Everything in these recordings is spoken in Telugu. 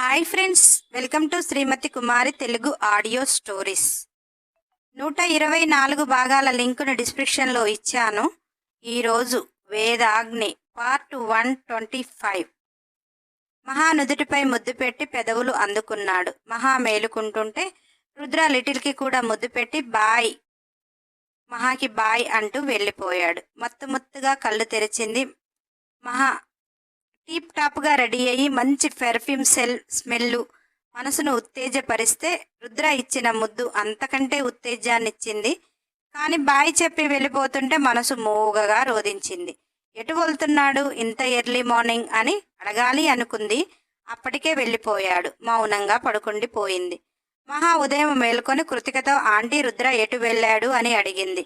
Hi friends welcome to Srimathi Kumari Telugu audio stories నూట ఇరవై నాలుగు భాగాల లింకును డిస్క్రిప్షన్లో ఇచ్చాను. ఈరోజు Vedagni part one twenty five మహానుదుటిపై ముద్దు పెట్టి పెదవులు అందుకున్నాడు. మహా మేలుకుంటుంటే రుద్ర లిటిల్కి కూడా ముద్దు పెట్టి బాయ్ మహాకి బాయ్ అంటూ వెళ్ళిపోయాడు. మత్తు కళ్ళు తెరిచింది మహా టీప్ టాప్గా రెడీ అయ్యి మంచి పెర్ఫ్యూమ్ సెల్ స్మెల్లు మనసును ఉత్తేజపరిస్తే రుద్ర ఇచ్చిన ముద్దు అంతకంటే ఉత్తేజాన్నిచ్చింది. కానీ బాయ్ చెప్పి వెళ్ళిపోతుంటే మనసు మూగగా రోధించింది. ఎటు వెళ్తున్నాడు? ఇంత ఎర్లీ మార్నింగ్ అని అడగాలి అనుకుంది. అప్పటికే వెళ్ళిపోయాడు. మౌనంగా పడుకుండి పోయింది. మహా ఉదయం మేల్కొని కృతికతో ఆంటీ రుద్ర ఎటు వెళ్ళాడు? అని అడిగింది.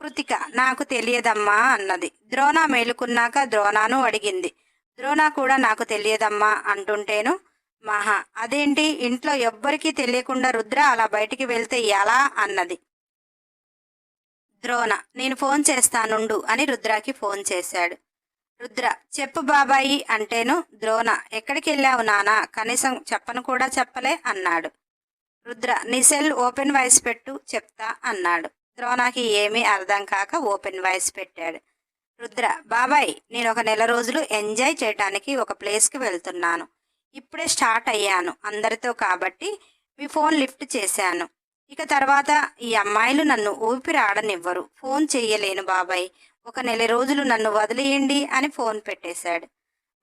కృతిక నాకు తెలియదమ్మా అన్నది. ద్రోణ మేలుకున్నాక ద్రోణాను అడిగింది. ద్రోణ కూడా నాకు తెలియదమ్మా అంటుంటేను మహా. అదేంటి? ఇంట్లో ఎవ్వరికీ తెలియకుండా రుద్ర అలా బయటికి వెళ్తే ఎలా అన్నది. ద్రోణ నేను ఫోన్ చేస్తానుండు అని రుద్రాకి ఫోన్ చేశాడు. రుద్ర చెప్పు బాబాయి అంటేను ద్రోణ ఎక్కడికి వెళ్ళావు నానా? కనీసం చెప్పను కూడా చెప్పలే అన్నాడు. రుద్ర నీ సెల్ ఓపెన్ వాయిస్ పెట్టు చెప్తా అన్నాడు. ద్రోణకి ఏమీ అర్థం కాక ఓపెన్ వాయిస్ పెట్టాడు. రుద్ర బాబాయ్ నేను ఒక నెల రోజులు ఎంజాయ్ చేయటానికి ఒక ప్లేస్కి వెళ్తున్నాను. ఇప్పుడే స్టార్ట్ అయ్యాను అందరితో కాబట్టి మీ ఫోన్ లిఫ్ట్ చేశాను. ఇక తర్వాత ఈ అమ్మాయిలు నన్ను ఊపిరాడనివ్వరు ఫోన్ చెయ్యలేను బాబాయ్. ఒక నెల రోజులు నన్ను వదిలేయండి అని ఫోన్ పెట్టేశాడు.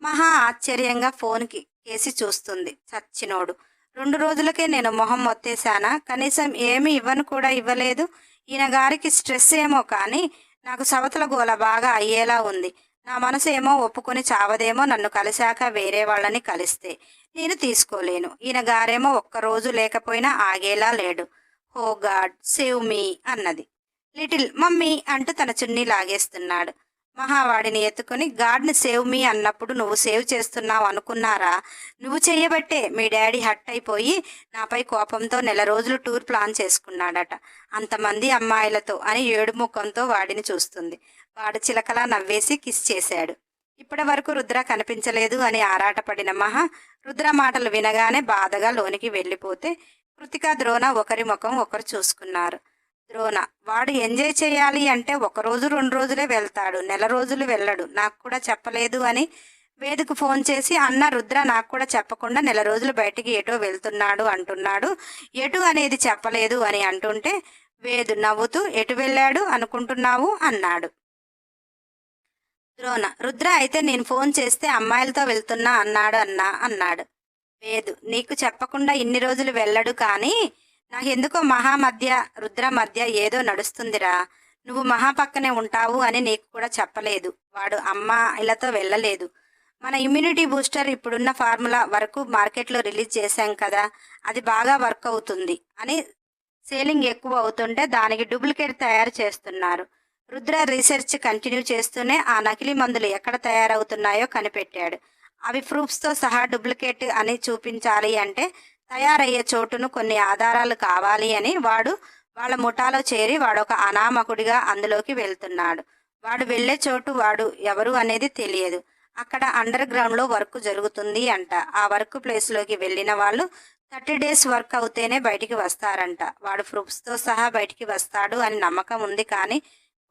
మహా ఆశ్చర్యంగా ఫోన్కి కేసి చూస్తుంది చచ్చినోడు. రెండు రోజులకే నేను మొహం మొత్తేశానా? కనీసం ఏమీ ఇవ్వను కూడా ఇవ్వలేదు. ఈయన గారికి స్ట్రెస్ ఏమో కానీ నాకు సవతల గోల బాగా అయ్యేలా ఉంది. నా మనసు ఏమో ఒప్పుకొని చావదేమో నన్ను కలిశాక వేరే వాళ్ళని కలిస్తే. నేను తీసుకోలేను. ఈయన గారేమో ఒక్కరోజు లేకపోయినా ఆగేలా లేడు. హో గాడ్ సేవ్ మీ అన్నది. లిటిల్ మమ్మీ అంటూ తన చున్నీ లాగేస్తున్నాడు. మహావాడిని ఎత్తుకొని గాడ్ని సేవ్ మీ అన్నప్పుడు నువ్వు సేవ్ చేస్తున్నావు అనుకున్నారా? నువ్వు చేయబట్టే. మీ డాడీ హట్ అయిపోయి నాపై కోపంతో నెల రోజులు టూర్ ప్లాన్ చేసుకున్నాడట. అంతమంది అమ్మాయిలతో అని ఏడు ముఖంతో వాడిని చూస్తుంది. వాడు చిలకలా నవ్వేసి కిస్ చేశాడు. ఇప్పటి వరకు రుద్ర కనిపించలేదు అని ఆరాటపడిన మహా రుద్ర మాటలు వినగానే బాధగా లోనికి వెళ్ళిపోతే కృతిక ద్రోణ ఒకరి ముఖం ఒకరు చూసుకున్నారు. ద్రోణ. వాడు ఎంజాయ్ చేయాలి అంటే ఒక రోజు రెండు రోజులే వెళ్తాడు. నెల రోజులు వెళ్ళడు. నాకు కూడా చెప్పలేదు అని వేదిక ఫోన్ చేసి అన్న రుద్ర నాకు కూడా చెప్పకుండా నెల రోజులు బయటికి ఎటో వెళ్తున్నాడు అంటున్నాడు. ఎటు అనేది చెప్పలేదు అని అంటుంటే వేదు నవ్వుతూ ఎటు వెళ్ళాడు అనుకుంటున్నావు? అన్నాడు. ద్రోణ. రుద్ర అయితే నేను ఫోన్ చేస్తే అమ్మాయిలతో వెళ్తున్నా అన్నాడు అన్నా అన్నాడు. వేదు నీకు చెప్పకుండా ఇన్ని రోజులు వెళ్ళడు కానీ నాకెందుకో మహా మధ్య రుద్ర మధ్య ఏదో నడుస్తుందిరా. నువ్వు మహా పక్కనే ఉంటావు అని నీకు కూడా చెప్పలేదు. వాడు అమ్మాయిలతో వెళ్ళలేదు. మన ఇమ్యూనిటీ బూస్టర్ ఇప్పుడున్న ఫార్ములా వరకు మార్కెట్లో రిలీజ్ చేశాం కదా అది బాగా వర్క్ అవుతుంది అని సేలింగ్ ఎక్కువ అవుతుంటే దానికి డూప్లికేట్ తయారు చేస్తున్నారు. రుద్ర రీసెర్చ్ కంటిన్యూ చేస్తూనే ఆ నకిలీ మందులు ఎక్కడ తయారవుతున్నాయో కనిపెట్టాడు. అవి ప్రూఫ్స్తో సహా డూప్లికేట్ అని చూపించాలి అంటే తయారయ్యే చోటును కొన్ని ఆధారాలు కావాలి అని వాడు వాళ్ళ ముఠాలో చేరి వాడొక అనామకుడిగా అందులోకి వెళ్తున్నాడు. వాడు వెళ్ళే చోటు వాడు ఎవరు అనేది తెలియదు. అక్కడ అండర్ గ్రౌండ్లో వర్క్ జరుగుతుంది అంట. ఆ వర్క్ ప్లేస్లోకి వెళ్ళిన వాళ్ళు థర్టీ డేస్ వర్క్ అవుతేనే బయటికి వస్తారంట. వాడు ప్రూఫ్స్తో సహా బయటికి వస్తాడు అని నమ్మకం ఉంది కానీ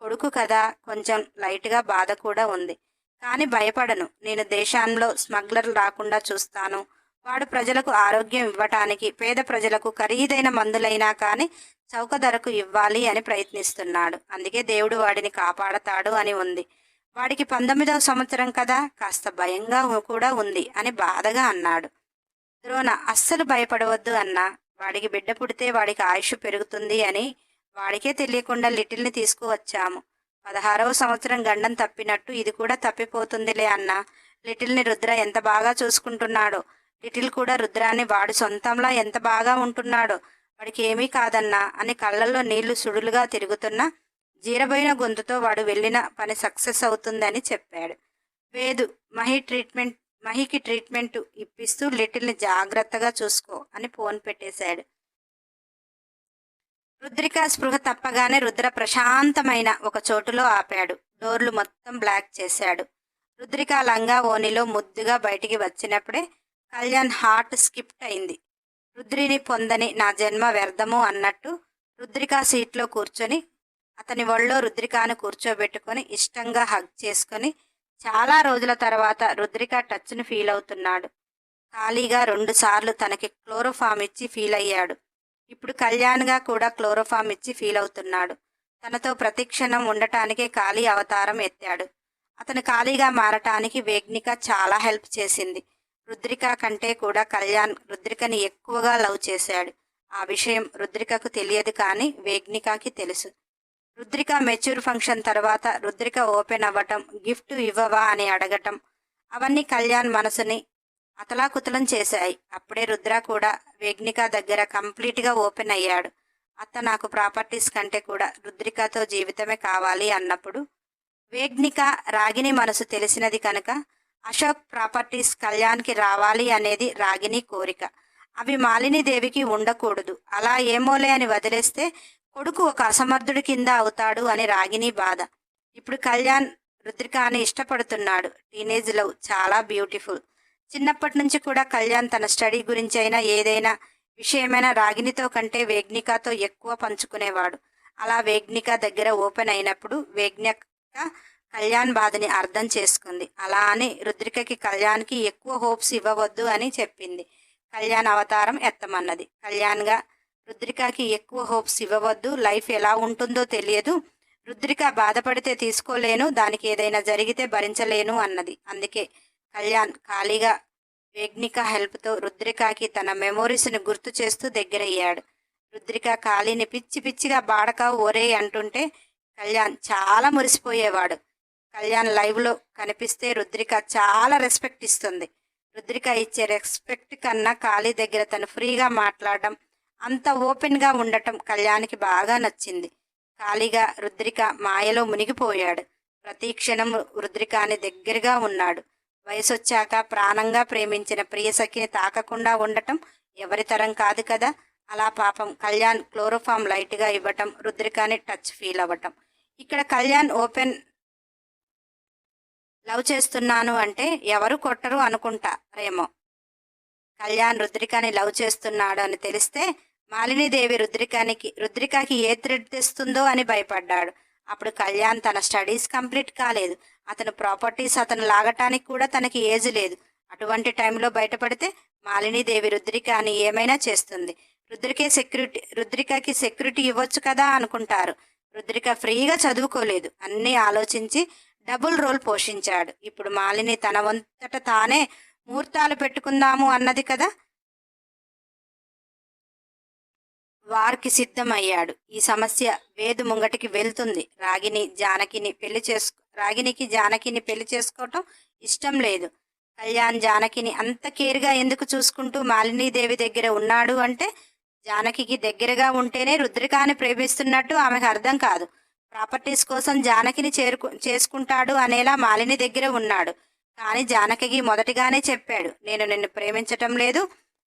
కొడుకు కదా కొంచెం లైట్గా బాధ కూడా ఉంది. కానీ భయపడను. నేను దేశంలో స్మగ్లర్ రాకుండా చూస్తాను. వాడు ప్రజలకు ఆరోగ్యం ఇవ్వటానికి పేద ప్రజలకు ఖరీదైన మందులైనా కానీ చౌక ధరకు ఇవ్వాలి అని ప్రయత్నిస్తున్నాడు. అందుకే దేవుడు వాడిని కాపాడతాడు అని ఉంది. వాడికి పంతొమ్మిదవ సంవత్సరం కదా కాస్త భయంగా కూడా ఉంది అని బాధగా అన్నాడు. ద్రోణ అస్సలు భయపడవద్దు అన్నా. వాడికి బిడ్డ పుడితే వాడికి ఆయుష్ పెరుగుతుంది అని వాడికే తెలియకుండా లిటిల్ని తీసుకువచ్చాము. పదహారవ సంవత్సరం గండం తప్పినట్టు ఇది కూడా తప్పిపోతుందిలే అన్న. లిటిల్ని రుద్ర ఎంత బాగా చూసుకుంటున్నాడో. లిటిల్ కూడా రుద్రాన్ని వాడు సొంతంలా ఎంత బాగా ఉంటున్నాడో వాడికి ఏమీ కాదన్నా అని కళ్ళల్లో నీళ్ళు సుడులుగా తిరుగుతున్న జీరబోయిన గొంతుతో వాడు వెళ్ళిన పని సక్సెస్ అవుతుందని చెప్పాడు. వేదు మహి ట్రీట్మెంట్ మహికి ట్రీట్మెంట్ ఇప్పిస్తూ లిటిల్ని జాగ్రత్తగా చూసుకో అని ఫోన్ పెట్టేశాడు. రుద్రిక స్పృహ తప్పగానే రుద్ర ప్రశాంతమైన ఒక చోటులో ఆపాడు. డోర్లు మొత్తం బ్లాక్ చేశాడు. రుద్రిక లంగా ఓనిలో ముద్దుగా బయటికి వచ్చినప్పుడే కళ్యాణ్ హార్ట్ స్కిప్ట్ అయింది. రుద్రిని పొందని నా జన్మ వ్యర్థము అన్నట్టు రుద్రిక సీట్లో కూర్చొని అతని ఒళ్ళో రుద్రికాను కూర్చోబెట్టుకొని ఇష్టంగా హగ్ చేసుకొని చాలా రోజుల తర్వాత రుద్రిక టచ్ను ఫీల్ అవుతున్నాడు. ఖాళీగా రెండుసార్లు తనకి క్లోరోఫామ్ ఇచ్చి ఫీల్ అయ్యాడు. ఇప్పుడు కళ్యాణ్గా కూడా క్లోరోఫామ్ ఇచ్చి ఫీల్ అవుతున్నాడు. తనతో ప్రతిక్షణం ఉండటానికే ఖాళీ అవతారం ఎత్తాడు. అతను ఖాళీగా మారటానికి వేగ్నిక చాలా హెల్ప్ చేసింది. రుద్రిక కంటే కూడా కళ్యాణ్ రుద్రికని ఎక్కువగా లవ్ చేశాడు. ఆ విషయం రుద్రికకు తెలియదు కానీ వేగ్నికాకి తెలుసు. రుద్రిక మెచ్యూర్ ఫంక్షన్ తర్వాత రుద్రిక ఓపెన్ అవ్వటం గిఫ్ట్ ఇవ్వవా అని అడగటం అవన్నీ కళ్యాణ్ మనసుని అతలాకుతలం చేశాయి. అప్పుడే రుద్ర కూడా వేగ్నిక దగ్గర కంప్లీట్గా ఓపెన్ అయ్యాడు. అత్త నాకు ప్రాపర్టీస్ కంటే కూడా రుద్రికతో జీవితమే కావాలి అన్నప్పుడు వేగ్నిక రాగిని మనసు తెలిసినది కనుక అశోక్ ప్రాపర్టీస్ కళ్యాణ్కి రావాలి అనేది రాగిని కోరిక. అవి మాలినీదేవికి ఉండకూడదు. అలా ఏమోలే అని వదిలేస్తే కొడుకు ఒక అసమర్థుడి కింద అవుతాడు అని రాగిని బాధ. ఇప్పుడు కళ్యాణ్ రుద్రికాని ఇష్టపడుతున్నాడు. టీనేజ్ లవ్ చాలా బ్యూటిఫుల్. చిన్నప్పటి నుంచి కూడా కళ్యాణ్ తన స్టడీ గురించి అయినా ఏదైనా విషయమైనా రాగినితో కంటే వేగ్నికతో ఎక్కువ పంచుకునేవాడు. అలా వేగ్నిక దగ్గర ఓపెన్ అయినప్పుడు వేగ్నిక కళ్యాణ్ బాధని అర్థం చేసుకుంది. అలా అని రుద్రికకి కళ్యాణ్కి ఎక్కువ హోప్స్ ఇవ్వవద్దు అని చెప్పింది. కళ్యాణ్ అవతారం ఎత్తమన్నది. కళ్యాణ్గా రుద్రికకి ఎక్కువ హోప్స్ ఇవ్వవద్దు లైఫ్ ఎలా ఉంటుందో తెలియదు. రుద్రిక బాధపడితే తీసుకోలేను దానికి ఏదైనా జరిగితే భరించలేను అన్నది. అందుకే కళ్యాణ్ ఖాళీగా వేగ్నిక హెల్ప్తో రుద్రికకి తన మెమోరీస్ని గుర్తు చేస్తూ దగ్గరయ్యాడు. రుద్రిక ఖాళీని పిచ్చి పిచ్చిగా బాడక ఒరే అంటుంటే కళ్యాణ్ చాలా మురిసిపోయేవాడు. కళ్యాణ్ లైవ్లో కనిపిస్తే రుద్రిక చాలా రెస్పెక్ట్ ఇస్తుంది. రుద్రిక ఇచ్చే రెస్పెక్ట్ కన్నా ఖాళీ దగ్గర తను ఫ్రీగా మాట్లాడడం అంత ఓపెన్గా ఉండటం కళ్యాణ్కి బాగా నచ్చింది. ఖాళీగా రుద్రిక మాయలో మునిగిపోయాడు. ప్రతి క్షణం రుద్రికాని దగ్గరగా ఉన్నాడు. వయసొచ్చాక ప్రాణంగా ప్రేమించిన ప్రియసఖిని తాకకుండా ఉండటం ఎవరి తరం కాదు కదా. అలా పాపం కళ్యాణ్ క్లోరోఫామ్ లైట్గా ఇవ్వటం రుద్రికాని టచ్ ఫీల్ అవ్వటం. ఇక్కడ కళ్యాణ్ ఓపెన్ లవ్ చేస్తున్నాను అంటే ఎవరు కొట్టరు అనుకుంటారేమో కళ్యాణ్ రుద్రికాని లవ్ చేస్తున్నాడు అని తెలిస్తే మాలినీదేవి రుద్రికానికి రుద్రికాకి ఏ థ్రెడ్ తెస్తుందో అని భయపడ్డాడు. అప్పుడు కళ్యాణ్ తన స్టడీస్ కంప్లీట్ కాలేదు. అతను ప్రాపర్టీస్ అతను లాగటానికి కూడా తనకి ఏజ్ లేదు. అటువంటి టైంలో బయటపడితే మాలినీదేవి రుద్రికాని ఏమైనా చేస్తుంది. రుద్రికే సెక్యూరిటీ రుద్రికకి సెక్యూరిటీ ఇవ్వచ్చు కదా అనుకుంటారు. రుద్రిక ఫ్రీగా చదువుకోలేదు. అన్నీ ఆలోచించి డబుల్ రోల్ పోషించాడు. ఇప్పుడు మాలిని తన వంతట తానే ముహూర్తాలు పెట్టుకుందాము అన్నది కదా? వారికి సిద్ధమయ్యాడు. ఈ సమస్య వేదు ముంగటికి వెళ్తుంది. రాగిని జానకిని పెళ్ళి చేసుకు రాగినికి జానకిని పెళ్ళి చేసుకోవటం ఇష్టం లేదు. కళ్యాణ్ జానకిని అంత కేర్గా ఎందుకు చూసుకుంటూ మాలినీదేవి దగ్గర ఉన్నాడు అంటే జానకికి దగ్గరగా ఉంటేనే రుద్రికాని ప్రేమిస్తున్నట్టు ఆమెకు అర్థం కాదు. ప్రాపర్టీస్ కోసం జానకిని చేరుకు చేసుకుంటాడు అనేలా మాలిని దగ్గర ఉన్నాడు. కానీ జానకి మొదటిగానే చెప్పాడు నేను నిన్ను ప్రేమించటం లేదు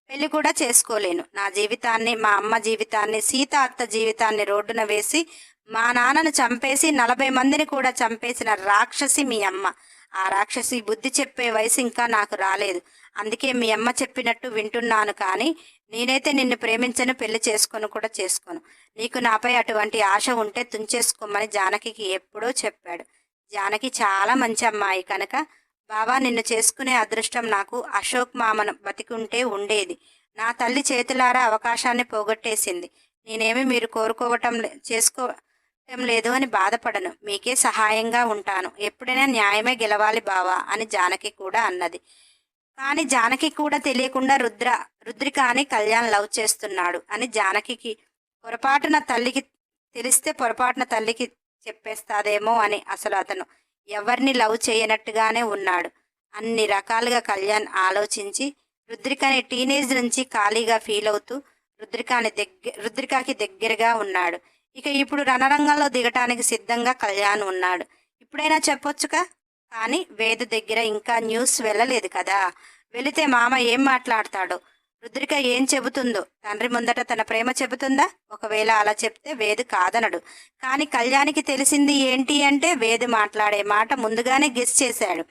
పెళ్ళి కూడా చేసుకోలేను. నా జీవితాన్ని మా అమ్మ జీవితాన్ని సీత అత్త జీవితాన్ని రోడ్డున వేసి మా నాన్నను చంపేసి నలభై మందిని కూడా చంపేసిన రాక్షసి మీ అమ్మ. ఆ రాక్షసి బుద్ధి చెప్పే వయసు ఇంకా నాకు రాలేదు. అందుకే మీ అమ్మ చెప్పినట్టు వింటున్నాను కానీ నేనైతే నిన్ను ప్రేమించను పెళ్ళి చేసుకొని కూడా చేసుకోను. నీకు నాపై అటువంటి ఆశ ఉంటే తుంచేసుకోమని జానకికి ఎప్పుడో చెప్పాడు. జానకి చాలా మంచి అమ్మాయి కనుక బావా నిన్ను చేసుకునే అదృష్టం నాకు అశోక్ మామను బతికుంటే ఉండేది. నా తల్లి చేతులారా అవకాశాన్ని పోగొట్టేసింది. నేనేమి మీరు కోరుకోవటం చేసుకో లేదు అని బాధపడను. మీకే సహాయంగా ఉంటాను. ఎప్పుడైనా న్యాయమే గెలవాలి బావా అని జానకి కూడా అన్నది. కానీ జానకి కూడా తెలియకుండా రుద్ర రుద్రికాని కళ్యాణ్ లవ్ చేస్తున్నాడు అని జానకికి పొరపాటున తల్లికి తెలిస్తే పొరపాటున తల్లికి చెప్పేస్తాదేమో అని అసలు అతను ఎవరిని లవ్ చేయనట్టుగానే ఉన్నాడు. అన్ని రకాలుగా కళ్యాణ్ ఆలోచించి రుద్రికని టీనేజ్ నుంచి ఖాళీగా ఫీల్ అవుతూ రుద్రికాని దగ్గర రుద్రికాకి దగ్గరగా ఉన్నాడు. ఇక ఇప్పుడు రణరంగంలో దిగటానికి సిద్ధంగా కళ్యాణ్ ఉన్నాడు. ఇప్పుడైనా చెప్పొచ్చుగా? కానీ వేద దగ్గర ఇంకా న్యూస్ వెళ్ళలేదు కదా. వెళితే మామ ఏం మాట్లాడతాడు? రుద్రిక ఏం చెబుతుందో? తండ్రి ముందట తన ప్రేమ చెబుతుందా? ఒకవేళ అలా చెప్తే వేదు కాదనడు. కానీ కళ్యాణికి తెలిసింది ఏంటి అంటే వేదు మాట్లాడే మాట ముందుగానే గెస్ చేశాడు.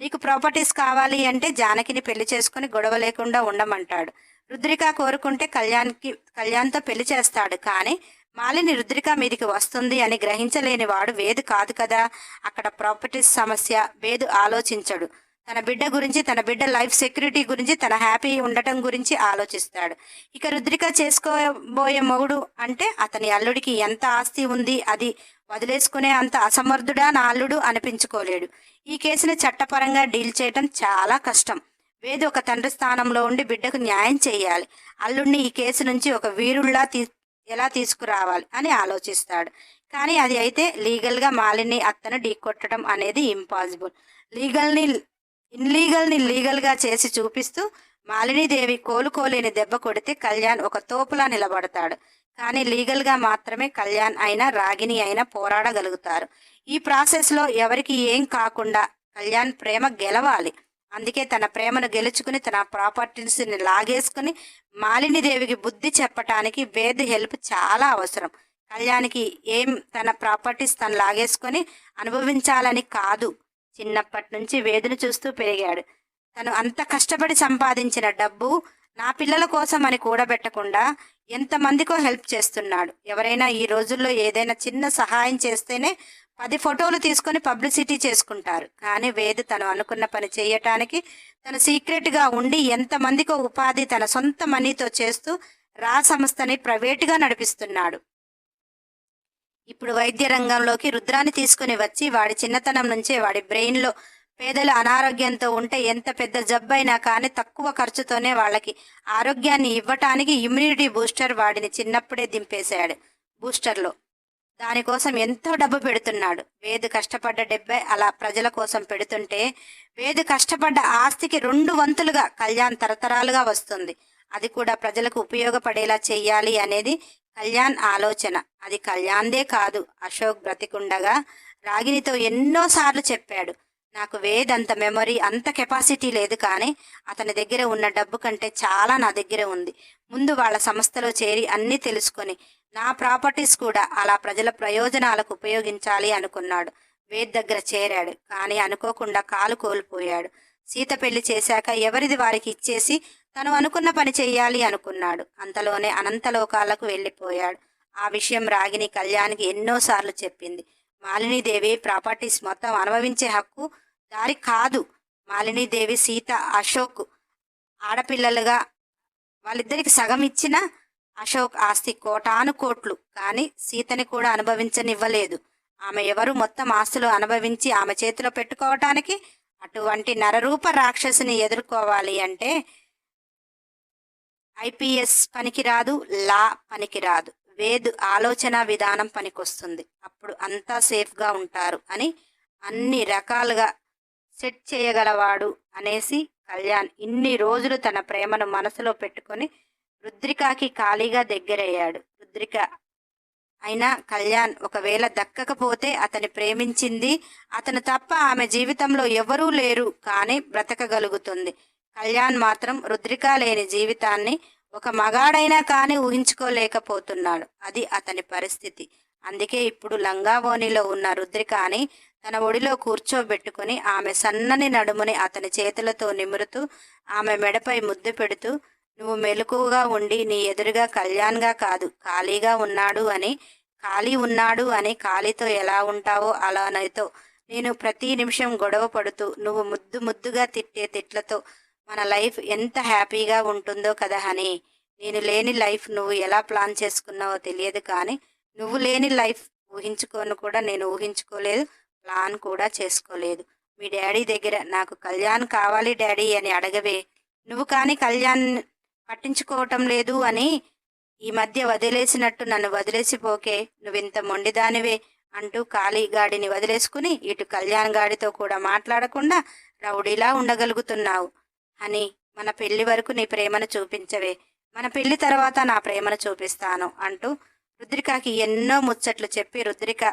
నీకు ప్రాపర్టీస్ కావాలి అంటే జానకిని పెళ్ళి చేసుకుని గొడవ లేకుండా ఉండమంటాడు. రుద్రిక కోరుకుంటే కళ్యాణ్కి కళ్యాణ్తో పెళ్ళి చేస్తాడు. కానీ మాలిని రుద్రిక మీదికి వస్తుంది అని గ్రహించలేని వాడు వేదు కాదు కదా. అక్కడ ప్రాపర్టీస్ సమస్య వేదు ఆలోచించడు. తన బిడ్డ గురించి తన బిడ్డ లైఫ్ సెక్యూరిటీ గురించి తన హ్యాపీ ఉండటం గురించి ఆలోచిస్తాడు. ఇక రుద్రిక చేసుకోబోయే మొగుడు అంటే అతని అల్లుడికి ఎంత ఆస్తి ఉంది అది వదిలేసుకునే అంత అసమర్థుడా నా అల్లుడు అనిపించుకోలేడు. ఈ కేసుని చట్టపరంగా డీల్ చేయటం చాలా కష్టం. వేదు ఒక తండ్రి స్థానంలో ఉండి బిడ్డకు న్యాయం చేయాలి. అల్లుడిని ఈ కేసు నుంచి ఒక వీరుల్లా తీ ఎలా తీసుకురావాలి అని ఆలోచిస్తాడు. కానీ అది అయితే లీగల్గా మాలిని అత్తను ఢీకొట్టడం అనేది ఇంపాసిబుల్. లీగల్ని ఇన్లీగల్ని లీగల్గా చేసి చూపిస్తూ మాలినీదేవి కోలుకోలేని దెబ్బ కొడితే కళ్యాణ్ ఒక తోపులా నిలబడతాడు. కానీ లీగల్గా మాత్రమే కళ్యాణ్ అయినా రాగిణి అయినా పోరాడగలుగుతారు. ఈ ప్రాసెస్లో ఎవరికి ఏం కాకుండా కళ్యాణ్ ప్రేమ గెలవాలి. అందుకే తన ప్రేమను గెలుచుకుని తన ప్రాపర్టీస్ని లాగేసుకుని మాలినీదేవికి బుద్ధి చెప్పటానికి వేద్ హెల్ప్ చాలా అవసరం. కళ్యాణ్కి ఏం తన ప్రాపర్టీస్ తను లాగేసుకొని అనుభవించాలని కాదు. చిన్నప్పటి నుంచి వేదును చూస్తూ పెరిగాడు. తను అంత కష్టపడి సంపాదించిన డబ్బు నా పిల్లల కోసం అని కూడబెట్టకుండా ఎంతమందికో హెల్ప్ చేస్తున్నాడు. ఎవరైనా ఈ రోజుల్లో ఏదైనా చిన్న సహాయం చేస్తేనే పది ఫోటోలు తీసుకొని పబ్లిసిటీ చేసుకుంటారు. కానీ వేద తను అనుకున్న పని చేయటానికి తను సీక్రెట్గా ఉండి ఎంతమందికో ఉపాధి తన సొంత మనీతో చేస్తూ రా సంస్థని ప్రైవేటుగా నడిపిస్తున్నాడు. ఇప్పుడు వైద్య రంగంలోకి రుద్రాన్ని తీసుకుని వచ్చి వాడి చిన్నతనం నుంచే వాడి బ్రెయిన్లో పేదలు అనారోగ్యంతో ఉంటే ఎంత పెద్ద జబ్బైనా కానీ తక్కువ ఖర్చుతోనే వాళ్ళకి ఆరోగ్యాన్ని ఇవ్వటానికి ఇమ్యూనిటీ బూస్టర్ వాడిని చిన్నప్పుడే దింపేశాడు బూస్టర్లో. దానికోసం ఎంతో డబ్బు పెడుతున్నాడు. వేదు కష్టపడ్డ డెబ్బై అలా ప్రజల కోసం పెడుతుంటే వేదు కష్టపడ్డ ఆస్తికి రెండు వంతులుగా కళ్యాణ్ తరతరాలుగా వస్తుంది. అది కూడా ప్రజలకు ఉపయోగపడేలా చెయ్యాలి అనేది కళ్యాణ్ ఆలోచన. అది కళ్యాణ్దే కాదు అశోక్ బ్రతికుండగా రాగినితో ఎన్నోసార్లు చెప్పాడు. నాకు వేదంత మెమరీ అంత కెపాసిటీ లేదు కానీ అతని దగ్గర ఉన్న డబ్బు కంటే చాలా నా దగ్గర ఉంది. ముందు వాళ్ళ సంస్థలో చేరి అన్నీ తెలుసుకొని నా ప్రాపర్టీస్ కూడా అలా ప్రజల ప్రయోజనాలకు ఉపయోగించాలి అనుకున్నాడు. వేద్ దగ్గర చేరాడు. కానీ అనుకోకుండా కాలు కోల్పోయాడు. సీత పెళ్ళి చేశాక ఎవరిది వారికి ఇచ్చేసి తను అనుకున్న పని చెయ్యాలి అనుకున్నాడు. అంతలోనే అనంతలోకాలకు వెళ్ళిపోయాడు. ఆ విషయం రాగిని కళ్యాణ్కి ఎన్నోసార్లు చెప్పింది. మాలినీదేవి ప్రాపర్టీస్ మొత్తం అనుభవించే హక్కు దారి కాదు. మాలినీదేవి సీత అశోక్ ఆడపిల్లలుగా వాళ్ళిద్దరికి సగం ఇచ్చిన అశోక్ ఆస్తి కోటాను కోట్లు కానీ సీతని కూడా అనుభవించనివ్వలేదు. ఆమె ఎవరు మొత్తం ఆస్తులు అనుభవించి ఆమె చేతిలో పెట్టుకోవటానికి అటువంటి నరరూప రాక్షసిని ఎదుర్కోవాలి అంటే ఐపీఎస్ పనికిరాదు లా పనికిరాదు. వేద్ ఆలోచన విధానం పనికొస్తుంది. అప్పుడు అంతా సేఫ్గా ఉంటారు అని అన్ని రకాలుగా సెట్ చేయగలవాడు అనేసి కళ్యాణ్ ఇన్ని రోజులు తన ప్రేమను మనసులో పెట్టుకొని రుద్రికాకి ఖాళీగా దగ్గరయ్యాడు. రుద్రిక అయినా కళ్యాణ్ ఒకవేళ దక్కకపోతే అతని ప్రేమించింది. అతను తప్ప ఆమె జీవితంలో ఎవరూ లేరు కానీ బ్రతకగలుగుతుంది. కళ్యాణ్ మాత్రం రుద్రిక లేని జీవితాన్ని ఒక మగాడైనా కానీ ఊహించుకోలేకపోతున్నాడు. అది అతని పరిస్థితి. అందుకే ఇప్పుడు లంగావోనిలో ఉన్న రుద్రికాని తన ఒడిలో కూర్చోబెట్టుకుని ఆమె సన్నని నడుముని అతని చేతులతో నిమురుతూ ఆమె మెడపై ముద్దు పెడుతూ నువ్వు మెలకువగా ఉండి నీ ఎదురుగా కళ్యాణ్గా కాదు ఖాళీగా ఉన్నాడు అని ఖాళీ ఉన్నాడు అని ఖాళీతో ఎలా ఉంటావో అలానైతో నేను ప్రతి నిమిషం గొడవ పడుతూ నువ్వు ముద్దు ముద్దుగా తిట్టే తిట్లతో మన లైఫ్ ఎంత హ్యాపీగా ఉంటుందో కదా హనీ. నేను లేని లైఫ్ నువ్వు ఎలా ప్లాన్ చేసుకున్నావో తెలియదు కానీ నువ్వు లేని లైఫ్ ఊహించుకొని కూడా నేను ఊహించుకోలేదు ప్లాన్ కూడా చేసుకోలేదు. మీ డాడీ దగ్గర నాకు కళ్యాణ్ కావాలి డాడీ అని అడగవే. నువ్వు కానీ కళ్యాణ్ పట్టించుకోవటం లేదు అని ఈ మధ్య వదిలేసినట్టు నన్ను వదిలేసిపోకే నువ్వింత మొండిదానివే అంటూ ఖాళీ గాడిని వదిలేసుకుని ఇటు కళ్యాణ్ గాడితో కూడా మాట్లాడకుండా రౌడీలా ఉండగలుగుతున్నావు. అని మన పెళ్ళి వరకు నీ ప్రేమను చూపించవే. మన పెళ్ళి తర్వాత నా ప్రేమను చూపిస్తాను అంటూ రుద్రికకి ఎన్నో ముచ్చట్లు చెప్పి రుద్రిక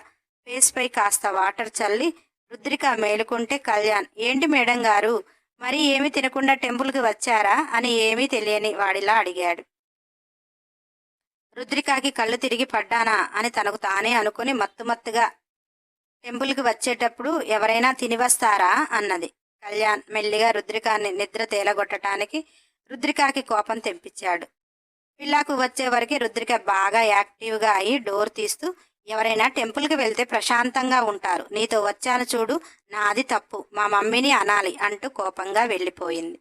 ఫేస్పై కాస్త వాటర్ చల్లి రుద్రిక మేలుకుంటే కళ్యాణ్ ఏంటి మేడం గారు? మరి ఏమీ తినకుండా టెంపుల్కి వచ్చారా అని ఏమీ తెలియని వాడిలా అడిగాడు. రుద్రికాకి కళ్ళు తిరిగి పడ్డానా అని తనకు తానే అనుకుని మత్తుమత్తుగా టెంపుల్కి వచ్చేటప్పుడు ఎవరైనా తిని వస్తారా అన్నది. కళ్యాణ్ మెల్లిగా రుద్రికాన్ని నిద్ర తేలగొట్టడానికి రుద్రికాకి కోపం తెప్పించాడు. పిల్లాకు వచ్చే వరకు రుద్రిక బాగా యాక్టివ్గా అయి డోర్ తీస్తూ ఎవరైనా టెంపుల్కి వెళ్తే ప్రశాంతంగా ఉంటారు. నీతో వచ్చాను చూడు నాది తప్పు మా మమ్మీని అనాలి అంటూ కోపంగా వెళ్ళిపోయింది.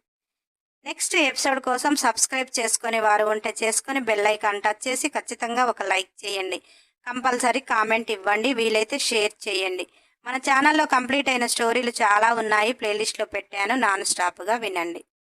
నెక్స్ట్ ఎపిసోడ్ కోసం సబ్స్క్రైబ్ చేసుకునే వారు ఉంటే చేసుకుని బెల్ ఐకాన్ టచ్ చేసి ఖచ్చితంగా ఒక లైక్ చేయండి. కంపల్సరీ కామెంట్ ఇవ్వండి వీలైతే షేర్ చేయండి. మన ఛానల్లో కంప్లీట్ అయిన స్టోరీలు చాలా ఉన్నాయి ప్లేలిస్ట్లో పెట్టాను నాన్ స్టాప్గా వినండి.